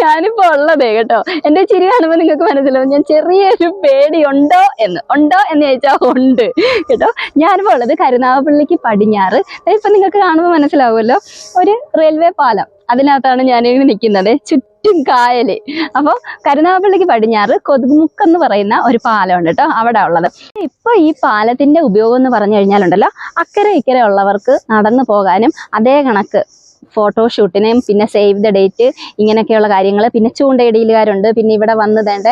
ഞാനിപ്പോ ഉള്ളതേ കേട്ടോ. എന്റെ ചിരി കാണുമ്പോ നിങ്ങൾക്ക് മനസ്സിലാവും. ഞാൻ ചെറിയൊരു പേടി ഉണ്ടോ എന്ന്. ഉണ്ടോ എന്ന് ചോദിച്ചാൽ ഉണ്ട് കേട്ടോ. ഞാനിപ്പോ ഉള്ളത് കരുനാഗപ്പള്ളിക്ക് പടിഞ്ഞാറ്. ഇപ്പൊ നിങ്ങൾക്ക് കാണുമ്പോൾ മനസ്സിലാവുമല്ലോ. ഒരു റെയിൽവേ പാലം. അതിനകത്താണ് ഞാൻ നിൽക്കുന്നത്. ചുറ്റും കായൽ. അപ്പോൾ കരുനാഗപ്പള്ളിക്ക് പടിഞ്ഞാറ് കൊതുകുമുക്ക് എന്ന് പറയുന്ന ഒരു പാലമുണ്ട് കേട്ടോ. അവിടെ ഉള്ളത്. ഇപ്പൊ ഈ പാലത്തിന്റെ ഉപയോഗം എന്ന് പറഞ്ഞു കഴിഞ്ഞാലുണ്ടല്ലോ അക്കരെ ഇക്കരെ ഉള്ളവർക്ക് നടന്നു പോകാനും അതേ കണക്ക് ഫോട്ടോഷൂട്ടിനും പിന്നെ സേവ് ദ ഡേറ്റ് ഇങ്ങനെയൊക്കെയുള്ള കാര്യങ്ങൾ. പിന്നെ ചൂണ്ടയിടയിലുകാരുണ്ട് പിന്നെ ഇവിടെ വന്ന് തേണ്ട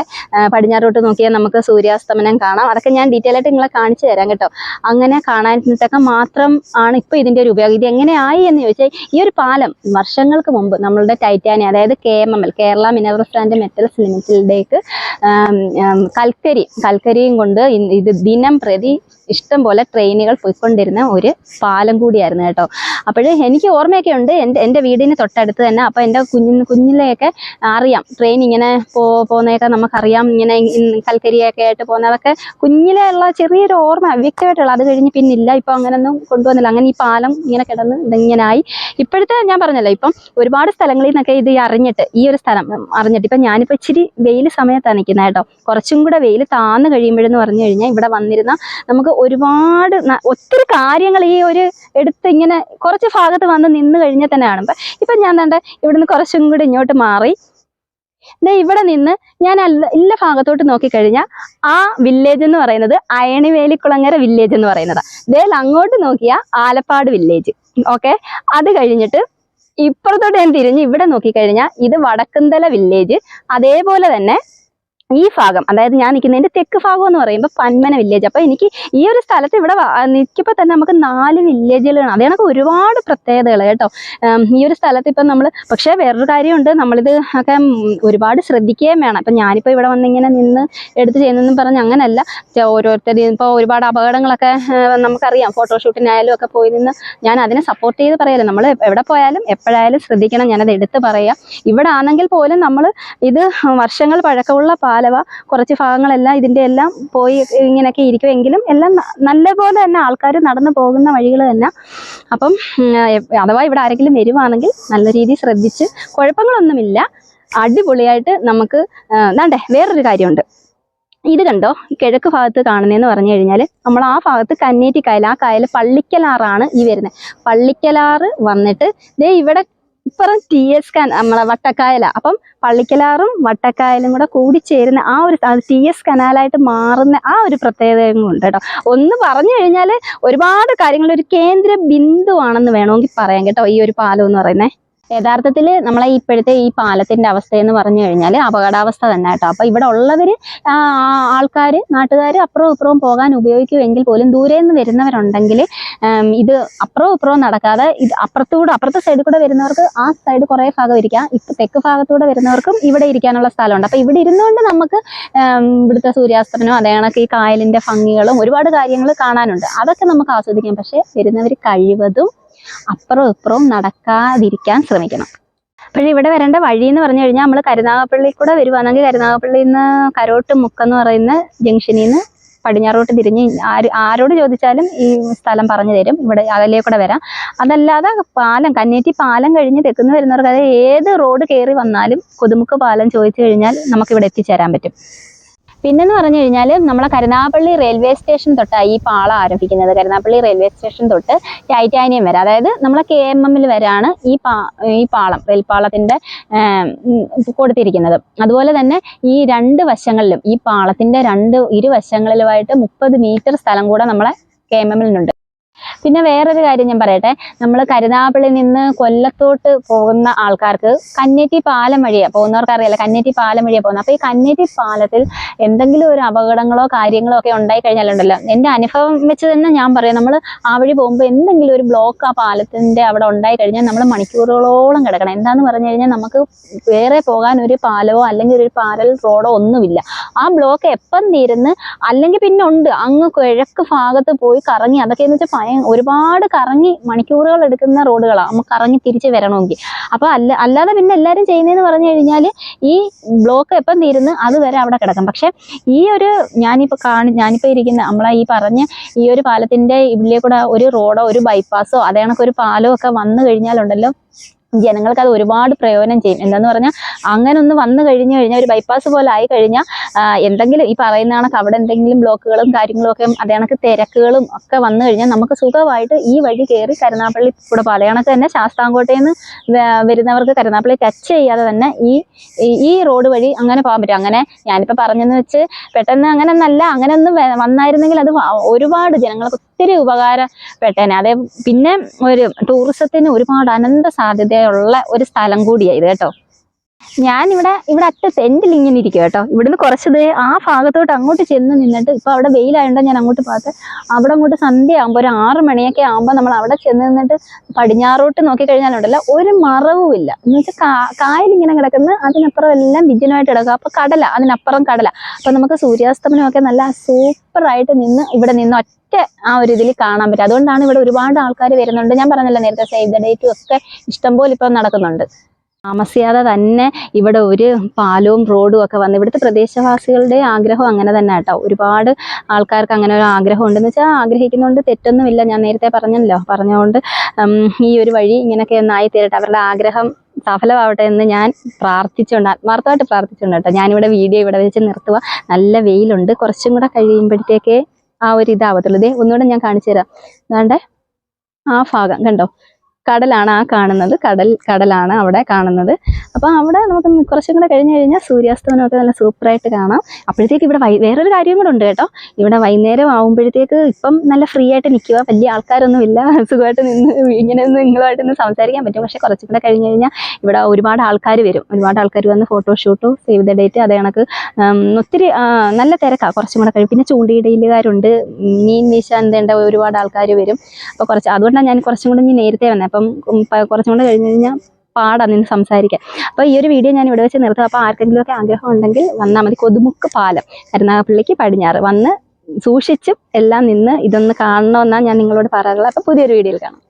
പടിഞ്ഞാറോട്ട് നോക്കിയാൽ നമുക്ക് സൂര്യാസ്തമനം കാണാം. അതൊക്കെ ഞാൻ ഡീറ്റെയിൽ ആയിട്ട് നിങ്ങളെ കാണിച്ചു തരാം കേട്ടോ. അങ്ങനെ കാണാനൊക്കെ മാത്രം ആണ് ഇപ്പോൾ ഇതിന്റെ ഒരു ഉപയോഗം. ഇത് എങ്ങനെയായി എന്ന് ചോദിച്ചാൽ ഈ ഒരു പാലം വർഷങ്ങൾക്ക് മുമ്പ് നമ്മളുടെ ടൈറ്റാനി അതായത് K M M L Kerala minerals and metals ലിമിറ്റഡിലേക്ക് കൽക്കരി കൽക്കരിയും കൊണ്ട് ഇത് ദിനം പ്രതി ഇഷ്ടം പോലെ ട്രെയിനുകൾ പോയിക്കൊണ്ടിരുന്ന ഒരു പാലം കൂടിയായിരുന്നു കേട്ടോ. അപ്പോഴേ എനിക്ക് ഓർമ്മയൊക്കെ ഉണ്ട് എന്റെ എന്റെ വീടിന് തൊട്ടടുത്ത് തന്നെ അപ്പോൾ എന്റെ കുഞ്ഞിന് കുഞ്ഞിലെയൊക്കെ അറിയാം. ട്രെയിൻ ഇങ്ങനെ പോ പോകുന്നതൊക്കെ നമുക്കറിയാം. ഇങ്ങനെ കൽക്കരിയൊക്കെ ആയിട്ട് പോകുന്നതൊക്കെ കുഞ്ഞിലെയുള്ള ചെറിയൊരു ഓർമ്മ വ്യക്തമായിട്ടുള്ള അത് കഴിഞ്ഞ് പിന്നില്ല ഇപ്പം അങ്ങനെയൊന്നും കൊണ്ടുവന്നില്ല. അങ്ങനെ ഈ പാലം ഇങ്ങനെ കിടന്ന് ഇതിങ്ങനായി. ഇപ്പോഴത്തെ ഞാൻ പറഞ്ഞല്ലോ ഇപ്പം ഒരുപാട് സ്ഥലങ്ങളിൽ നിന്നൊക്കെ ഇത് അറിഞ്ഞിട്ട് ഈ ഒരു സ്ഥലം അറിഞ്ഞിട്ട്. ഇപ്പം ഞാനിപ്പോൾ ഇച്ചിരി വെയിൽ സമയത്താണ് നിൽക്കുന്നത് കേട്ടോ. കുറച്ചും കൂടെ വെയിൽ താന്ന് കഴിയുമ്പോഴെന്ന് പറഞ്ഞു കഴിഞ്ഞാൽ ഇവിടെ വന്നിരുന്ന നമുക്ക് ഒരുപാട് ഒത്തിരി കാര്യങ്ങൾ ഈ ഒരു എടുത്ത് ഇങ്ങനെ കുറച്ച് ഭാഗത്ത് വന്ന് നിന്ന് കഴിഞ്ഞാൽ തന്നെ കാണുമ്പോൾ ഇപ്പം ഞാൻ കണ്ട ഇവിടുന്ന് കുറച്ചും കൂടി ഇങ്ങോട്ട് മാറി. ദേ ഇവിടെ നിന്ന് ഞാൻ അല്ല ഇല്ല ഭാഗത്തോട്ട് നോക്കിക്കഴിഞ്ഞാൽ ആ വില്ലേജ് എന്ന് പറയുന്നത് അയണിവേലിക്കുളങ്ങര വില്ലേജ് എന്ന് പറയുന്നതാണ് ദേ അങ്ങോട്ട് നോക്കിയാൽ ആലപ്പാട് വില്ലേജ് ഓക്കെ അത് കഴിഞ്ഞിട്ട് ഇപ്പുറത്തോട്ട് ഞാൻ തിരിഞ്ഞ് ഇവിടെ നോക്കിക്കഴിഞ്ഞാൽ ഇത് വടക്കുന്തല വില്ലേജ് അതേപോലെ തന്നെ ഈ ഭാഗം അതായത് ഞാൻ നിൽക്കുന്നതിന്റെ തെക്ക് ഭാഗം എന്ന് പറയുമ്പോൾ പന്മന വില്ലേജ് അപ്പോൾ എനിക്ക് ഈ ഒരു സ്ഥലത്ത് ഇവിടെ നിൽക്കുമ്പോൾ തന്നെ നമുക്ക് നാല് വില്ലേജുകളാണ് അത് കണക്ക് ഒരുപാട് പ്രത്യേകതകൾ കേട്ടോ. ഈ ഒരു സ്ഥലത്ത് ഇപ്പം നമ്മൾ പക്ഷേ വേറൊരു കാര്യമുണ്ട്. നമ്മളിത് ഒക്കെ ഒരുപാട് ശ്രദ്ധിക്കുകയും വേണം. ഇപ്പം ഞാനിപ്പോൾ ഇവിടെ വന്നിങ്ങനെ നിന്ന് എടുത്ത് ചെയ്യുന്നതെന്നും പറഞ്ഞ് അങ്ങനല്ല ഓരോരുത്തരും ഇപ്പോൾ ഒരുപാട് അപകടങ്ങളൊക്കെ നമുക്കറിയാം. ഫോട്ടോഷൂട്ടിനായാലും ഒക്കെ പോയി നിന്ന് ഞാൻ അതിനെ സപ്പോർട്ട് ചെയ്ത് പറയല്ലോ നമ്മൾ എവിടെ പോയാലും എപ്പോഴായാലും ശ്രദ്ധിക്കണം. ഞാനത് എടുത്ത് പറയാം. ഇവിടെ ആണെങ്കിൽ പോലും നമ്മൾ ഇത് വർഷങ്ങൾ പഴക്കമുള്ള പാലവ കുറച്ച് ഭാഗങ്ങളെല്ലാം ഇതിന്റെ എല്ലാം പോയി ഇങ്ങനെയൊക്കെ ഇരിക്കുമെങ്കിലും എല്ലാം നല്ലപോലെ തന്നെ ആൾക്കാർ നടന്നു പോകുന്ന വഴികൾ തന്നെ. അപ്പം അഥവാ ഇവിടെ ആരെങ്കിലും വരുവാണെങ്കിൽ നല്ല രീതിയിൽ ശ്രദ്ധിച്ച് കുഴപ്പങ്ങളൊന്നുമില്ല. അടിപൊളിയായിട്ട് നമുക്ക് വേണ്ടേ വേറൊരു കാര്യമുണ്ട്. ഇത് കണ്ടോ? ഈ കിഴക്ക് ഭാഗത്ത് കാണുന്നതെന്ന് പറഞ്ഞു കഴിഞ്ഞാൽ നമ്മൾ ആ ഭാഗത്ത് കന്നേറ്റി കായൽ ആ കായൽ പള്ളിക്കലാറാണ് ഈ വരുന്നത് പള്ളിക്കലാറ് വന്നിട്ട് ദേ ഇവിടെ ഇപ്പുറം ടി എസ് കാൻ നമ്മളെ വട്ടക്കായല. അപ്പം പള്ളിക്കലാറും വട്ടക്കായലും കൂടെ കൂടിച്ചേരുന്ന ആ ഒരു ടി എസ് കനാലായിട്ട് മാറുന്ന ആ ഒരു പ്രത്യേകതയും ഉണ്ട് കേട്ടോ. ഒന്ന് പറഞ്ഞു കഴിഞ്ഞാൽ ഒരുപാട് കാര്യങ്ങൾ ഒരു കേന്ദ്ര ബിന്ദുവാണെന്ന് വേണമെങ്കിൽ പറയാം കേട്ടോ ഈ ഒരു പാലം എന്ന് പറയുന്നത് യഥാർത്ഥത്തിൽ നമ്മളെ ഇപ്പോഴത്തെ ഈ പാലത്തിന്റെ അവസ്ഥ എന്ന് പറഞ്ഞു കഴിഞ്ഞാൽ അപകടാവസ്ഥ തന്നെ കേട്ടോ. അപ്പൊ ഇവിടെ ഉള്ളവര് ആൾക്കാർ നാട്ടുകാർ അപ്പുറവും ഇപ്പുറവും പോകാൻ ഉപയോഗിക്കുമെങ്കിൽ പോലും ദൂരെ നിന്ന് വരുന്നവരുണ്ടെങ്കിൽ ഇത് അപ്പുറവും ഇപ്പുറവും നടക്കാതെ ഇത് അപ്പുറത്തൂടെ അപ്പുറത്തെ സൈഡിൽ കൂടെ വരുന്നവർക്ക് ആ സൈഡ് കുറേ ഭാഗം ഇരിക്കാം. ഇപ്പൊ തെക്ക് ഭാഗത്തൂടെ വരുന്നവർക്കും ഇവിടെ ഇരിക്കാനുള്ള സ്ഥലമുണ്ട്. അപ്പൊ ഇവിടെ ഇരുന്നുകൊണ്ട് നമുക്ക് ഇവിടുത്തെ സൂര്യാസ്തമനം അതേ കണക്ക് ഈ കായലിന്റെ ഭംഗികളും ഒരുപാട് കാര്യങ്ങൾ കാണാനുണ്ട്. അതൊക്കെ നമുക്ക് ആസ്വദിക്കാം. പക്ഷെ വരുന്നവർ കഴിവതും അപ്പുറവും ഇപ്പുറവും നടക്കാതിരിക്കാൻ ശ്രമിക്കണം. പിന്നെ ഇവിടെ വരേണ്ട വഴി എന്ന് പറഞ്ഞു കഴിഞ്ഞാൽ നമ്മൾ കരുനാഗപ്പള്ളി കൂടെ വരുവാണെങ്കിൽ കരുനാഗപ്പള്ളിയിൽ നിന്ന് കരോട്ട് മുക്കെന്ന് പറയുന്ന ജംഗ്ഷനിൽ നിന്ന് പടിഞ്ഞാറോട്ട് തിരിഞ്ഞ് ആര് ആരോട് ചോദിച്ചാലും ഈ സ്ഥലം പറഞ്ഞു തരും. ഇവിടെ അതിലേ കൂടെ വരാം. അതല്ലാതെ പാലം കന്നേറ്റി പാലം കഴിഞ്ഞ് തെക്കുന്ന് വരുന്നവർക്ക് അതായത് ഏത് റോഡ് കയറി വന്നാലും കൊതുമുക്ക് പാലം ചോദിച്ചു കഴിഞ്ഞാൽ നമുക്ക് ഇവിടെ എത്തിച്ചേരാൻ പറ്റും. പിന്നെന്ന് പറഞ്ഞു കഴിഞ്ഞാൽ നമ്മളെ കരുനാഗപ്പള്ളി റെയിൽവേ സ്റ്റേഷൻ തൊട്ടാണ് ഈ പാള ആരംഭിക്കുന്നത്. കരുനാഗപ്പള്ളി റെയിൽവേ സ്റ്റേഷൻ തൊട്ട് ടൈറ്റാനിയം വരെ. അതായത് നമ്മളെ കെ എം എമ്മിൽ വരെയാണ് ഈ പാ ഈ പാളം റെയിൽപാളത്തിന്റെ കൊടുത്തിരിക്കുന്നത്. അതുപോലെ തന്നെ ഈ രണ്ട് വശങ്ങളിലും ഈ പാളത്തിന്റെ രണ്ട് ഇരുവശങ്ങളിലുമായിട്ട് മുപ്പത് മീറ്റർ സ്ഥലം കൂടെ നമ്മളെ കെ എം എമ്മിലുണ്ട് പിന്നെ വേറൊരു കാര്യം ഞാൻ പറയട്ടെ. നമ്മൾ കരുനാഗപ്പള്ളിയിൽ നിന്ന് കൊല്ലത്തോട്ട് പോകുന്ന ആൾക്കാർക്ക് കന്നേറ്റി പാലം വഴിയാണ് പോകുന്നവർക്ക് അറിയാലോ കന്നേറ്റി പാലം വഴിയാണ് പോകുന്നത് അപ്പോൾ ഈ കന്നേറ്റി പാലത്തിൽ എന്തെങ്കിലും ഒരു അപകടങ്ങളോ കാര്യങ്ങളോ ഒക്കെ ഉണ്ടായി കഴിഞ്ഞാലുണ്ടല്ലോ എന്റെ അനുഭവം വെച്ച് തന്നെ ഞാൻ പറയാം നമ്മൾ ആ വഴി പോകുമ്പോൾ എന്തെങ്കിലും ഒരു ബ്ലോക്ക് ആ പാലത്തിന്റെ അവിടെ ഉണ്ടായി കഴിഞ്ഞാൽ നമ്മൾ മണിക്കൂറുകളോളം കിടക്കണം. എന്താന്ന് പറഞ്ഞു കഴിഞ്ഞാൽ നമുക്ക് വേറെ പോകാൻ ഒരു പാലമോ അല്ലെങ്കിൽ ഒരു പാരൽ റോഡോ ഒന്നുമില്ല. ആ ബ്ലോക്ക് എപ്പം തീരുന്ന്? അല്ലെങ്കിൽ പിന്നെ ഉണ്ട്. അങ്ങ് കിഴക്ക് ഭാഗത്ത് പോയി കറങ്ങി. അതൊക്കെ എന്ന് വെച്ചാൽ ഭയ ഒരുപാട് കറങ്ങി മണിക്കൂറുകൾ എടുക്കുന്ന റോഡുകളാണ് നമുക്ക് കറങ്ങി തിരിച്ച് വരണമെങ്കിൽ. അപ്പോൾ അല്ല അല്ലാതെ പിന്നെ എല്ലാവരും ചെയ്യുന്നതെന്ന് പറഞ്ഞു കഴിഞ്ഞാൽ ഈ ബ്ലോക്ക് എപ്പം തീരുന്നു അതുവരെ അവിടെ കിടക്കും. പക്ഷേ ഈ ഒരു ഞാനിപ്പോൾ കാണി ഞാനിപ്പോൾ ഇരിക്കുന്ന നമ്മളെ ഈ പറഞ്ഞ ഈ ഒരു പാലത്തിന്റെ ഇവിടെ കൂടെ ഒരു റോഡോ ഒരു ബൈപ്പാസോ അതേ ഒരു പാലോ ഒക്കെ വന്നു കഴിഞ്ഞാലുണ്ടല്ലോ ജനങ്ങൾക്ക് അത് ഒരുപാട് പ്രയോജനം ചെയ്യും. എന്താന്ന് പറഞ്ഞാൽ അങ്ങനെ ഒന്ന് വന്നു കഴിഞ്ഞു കഴിഞ്ഞാൽ ഒരു ബൈപ്പാസ് പോലെ ആയി കഴിഞ്ഞാൽ എന്തെങ്കിലും ഈ പറയുന്ന കണക്ക് അവിടെ എന്തെങ്കിലും ബ്ലോക്കുകളും കാര്യങ്ങളും ഒക്കെ അതേ കണക്ക് തിരക്കുകളും ഒക്കെ വന്നു കഴിഞ്ഞാൽ നമുക്ക് സുഖമായിട്ട് ഈ വഴി കയറി കരുനാപ്പള്ളി കൂടെ പോലെ കണക്ക് തന്നെ ശാസ്താംകോട്ടയിൽ നിന്ന് വരുന്നവർക്ക് കരുനാപ്പള്ളി ടച്ച് ചെയ്യാതെ തന്നെ ഈ- ഈ റോഡ് വഴി അങ്ങനെ പോകാൻ പറ്റും. അങ്ങനെ ഞാനിപ്പോൾ പറഞ്ഞെന്ന് വെച്ച് പെട്ടെന്ന് അങ്ങനെ ഒന്നല്ല അങ്ങനെ ഒന്ന് വന്നായിരുന്നെങ്കിൽ അത് ഒരുപാട് ജനങ്ങൾക്ക് ഒത്തിരി ഉപകാരപ്പെട്ടേനെ. അതെ പിന്നെ ഒരു ടൂറിസത്തിന് ഒരുപാട് അനന്ത സാധ്യതയുള്ള ഒരു സ്ഥലം കൂടിയാണ് ഇത് കേട്ടോ. ഞാനിവിടെ ഇവിടെ ഇവിടെ അറ്റ സെന്റിൽ ഇങ്ങനെ ഇരിക്കും കേട്ടോ. ഇവിടുന്ന് കുറച്ച് ദേ ആ ഭാഗത്തോട്ട് അങ്ങോട്ട് ചെന്ന് നിന്നിട്ട് ഇപ്പൊ അവിടെ വെയിലായതുകൊണ്ട് ഞാൻ അങ്ങോട്ട് പാത്ത് അവിടെ അങ്ങോട്ട് സന്ധ്യ ആകുമ്പോൾ ഒരു ആറ് മണിയൊക്കെ ആകുമ്പോൾ നമ്മൾ അവിടെ ചെന്ന് നിന്നിട്ട് പടിഞ്ഞാറോട്ട് നോക്കിക്കഴിഞ്ഞാലുണ്ടല്ലോ ഒരു മറവുമില്ല എന്ന് വെച്ചാൽ കായലിങ്ങനെ കിടക്കുന്ന അതിനപ്പുറം എല്ലാം വിജനമായിട്ട് കിടക്കുക അപ്പൊ കടല അതിനപ്പുറം കടല. അപ്പൊ നമുക്ക് സൂര്യാസ്തമനമൊക്കെ നല്ല സൂപ്പറായിട്ട് നിന്ന് ഇവിടെ നിന്ന് ഒറ്റ ആ ഒരു ഇതിൽ കാണാൻ പറ്റും. അതുകൊണ്ടാണ് ഇവിടെ ഒരുപാട് ആൾക്കാർ വരുന്നുണ്ട്. ഞാൻ പറഞ്ഞല്ലോ നേരത്തെ സേവ് ദ ഡേറ്റും ഒക്കെ ഇഷ്ടംപോലെ ഇപ്പം നടക്കുന്നുണ്ട്. താമസിയാതെ തന്നെ ഇവിടെ ഒരു പാലവും റോഡും ഒക്കെ വന്ന് ഇവിടുത്തെ പ്രദേശവാസികളുടെ ആഗ്രഹം അങ്ങനെ തന്നെ കേട്ടോ. ഒരുപാട് ആൾക്കാർക്ക് അങ്ങനെ ഒരു ആഗ്രഹം ഉണ്ടെന്ന് വെച്ചാൽ ആഗ്രഹിക്കുന്നതുകൊണ്ട് തെറ്റൊന്നുമില്ല. ഞാൻ നേരത്തെ പറഞ്ഞല്ലോ. പറഞ്ഞുകൊണ്ട് ഈ ഒരു വഴി ഇങ്ങനെയൊക്കെ ഒന്നായി തീരട്ടെ. അവരുടെ ആഗ്രഹം സഫലമാവട്ടെ എന്ന് ഞാൻ പ്രാർത്ഥിച്ചുകൊണ്ട് ആത്മാർത്ഥമായിട്ട് പ്രാർത്ഥിച്ചുകൊണ്ട് കേട്ടോ. ഞാനിവിടെ വീഡിയോ ഇവിടെ വെച്ച് നിർത്തുക നല്ല വെയിലുണ്ട്. കുറച്ചും കൂടെ കഴിയുമ്പോഴത്തേക്കേ ആ ഒരു ഇതാവത്തുള്ളൂ. ഇതേ ഒന്നുകൂടെ ഞാൻ കാണിച്ചു തരാം. ആ ഭാഗം. കണ്ടോ? കടലാണ് ആ കാണുന്നത്. കടൽ കടലാണ് അവിടെ കാണുന്നത്. അപ്പോൾ അവിടെ നമുക്ക് കുറച്ചും കൂടെ കഴിഞ്ഞ് കഴിഞ്ഞാൽ സൂര്യാസ്തമനമൊക്കെ നല്ല സൂപ്പറായിട്ട് കാണാം. അപ്പോഴത്തേക്ക് ഇവിടെ വൈ വേറൊരു കാര്യം കൂടെ ഉണ്ട് കേട്ടോ. ഇവിടെ വൈകുന്നേരം ആകുമ്പോഴത്തേക്ക് ഇപ്പം നല്ല ഫ്രീ ആയിട്ട് നിൽക്കുക വലിയ ആൾക്കാരൊന്നും ഇല്ല. സുഖമായിട്ട് നിന്ന് ഇങ്ങനെ നിങ്ങളുമായിട്ട് ഒന്ന് സംസാരിക്കാൻ പറ്റും. പക്ഷേ കുറച്ചും കൂടെ കഴിഞ്ഞ് കഴിഞ്ഞാൽ ഇവിടെ ഒരുപാട് ആൾക്കാർ വരും. ഒരുപാട് ആൾക്കാർ വന്ന് ഫോട്ടോഷൂട്ടും സേവ് ദ ഡേറ്റ് അതേ കണക്ക്. ഒത്തിരി നല്ല തിരക്കാണ് കുറച്ചും കൂടെ കഴിയും പിന്നെ ചൂണ്ടിയിടയിലുകാരുണ്ട്. മീൻ വീശാൻ ഒരുപാട് ആൾക്കാർ വരും. അപ്പോൾ കുറച്ച് അതുകൊണ്ടാണ് ഞാൻ കുറച്ചും കൂടെ ഇനി നേരത്തെ വന്നത് അപ്പം കുറച്ചും കൂടെ കഴിഞ്ഞ് കഴിഞ്ഞാൽ പാടാണ് നിന്ന് സംസാരിക്കാൻ. അപ്പോൾ ഈ ഒരു വീഡിയോ ഞാൻ ഇവിടെ വെച്ച് നിർത്തും. അപ്പോൾ ആർക്കെങ്കിലും ഒക്കെ ആഗ്രഹം ഉണ്ടെങ്കിൽ വന്നാൽ മതി. കൊതുമുക്ക് പാലം. കരുനാഗപ്പള്ളിക്ക് പടിഞ്ഞാറ്. വന്ന് സൂക്ഷിച്ചും എല്ലാം നിന്ന് ഇതൊന്ന് കാണണമെന്നാണ് ഞാൻ നിങ്ങളോട് പറയാറുള്ളത്. അപ്പോൾ പുതിയൊരു വീഡിയോയിൽ കാണാം.